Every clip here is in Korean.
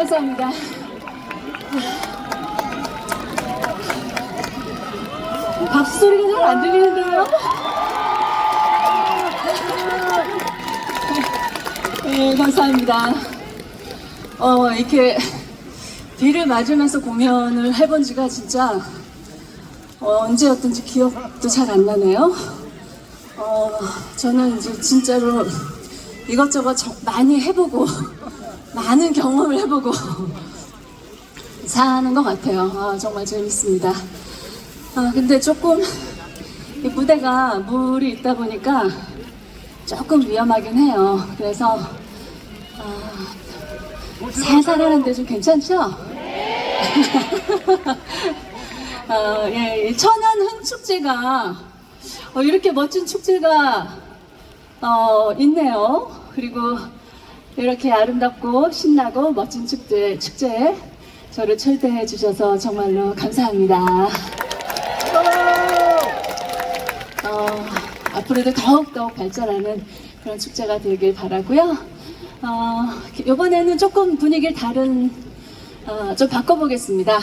감사합니다. 박수 소리가 잘 안 들리는데요? 네, 감사합니다. 어, 이렇게 비를 맞으면서 공연을 해본 지가 진짜 어, 언제였던지 기억도 잘 안 나네요. 어, 저는 이제 진짜로 이것저것 저- 많이 해보고 많은 경험을 해보고 사는 것 같아요. 아, 정말 재밌습니다. 아, 근데 조금 이 무대가 물이 있다 보니까 조금 위험하긴 해요. 그래서 아, 살살 하는데 좀 괜찮죠? 어, 예, 이 천안 흥축제가 어, 이렇게 멋진 축제가 어, 있네요. 그리고 이렇게 아름답고 신나고 멋진 축제, 축제에 저를 초대해 주셔서 정말로 감사합니다. 어, 앞으로도 더욱더욱 발전하는 그런 축제가 되길 바라고요. 어, 이번에는 조금 분위기를 다른, 어, 좀 바꿔보겠습니다.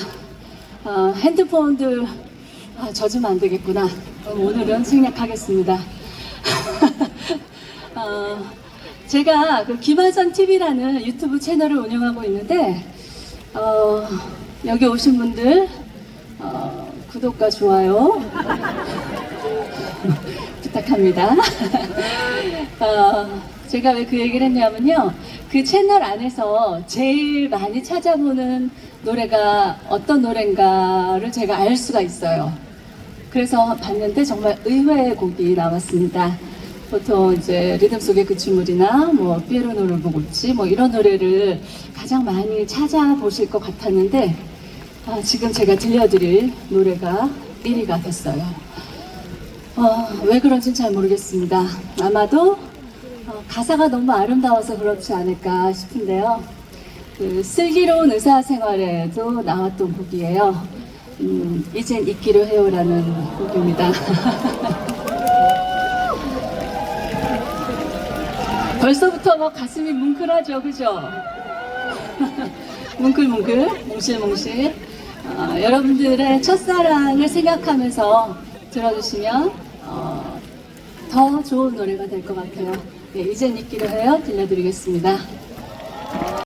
어, 핸드폰들, 아, 젖으면 안 되겠구나. 그럼 오늘은 생략하겠습니다. 어, 제가 그 김하선 TV라는 유튜브 채널을 운영하고 있는데, 어, 여기 오신 분들, 어, 구독과 좋아요 부탁합니다. 어, 제가 왜 그 얘기를 했냐면요. 그 채널 안에서 제일 많이 찾아보는 노래가 어떤 노래인가를 제가 알 수가 있어요. 그래서 봤는데 정말 의외의 곡이 나왔습니다. 보통 이제 리듬 속의 그 춤물이나 뭐 피에로노를 보고 있지 뭐 이런 노래를 가장 많이 찾아보실 것 같았는데 아, 지금 제가 들려드릴 노래가 1위가 됐어요. 어, 왜 그런지는 잘 모르겠습니다. 아마도 어, 가사가 너무 아름다워서 그렇지 않을까 싶은데요. 그 슬기로운 의사생활에도 나왔던 곡이에요. 음, 이젠 잊기로 해요라는 곡입니다. 벌써부터 뭐 가슴이 뭉클하죠, 그죠? 뭉클뭉클, 뭉실뭉실. 어, 여러분들의 첫사랑을 생각하면서 들어주시면 어, 더 좋은 노래가 될 것 같아요. 네, 이젠 잊기로 해요. 들려드리겠습니다.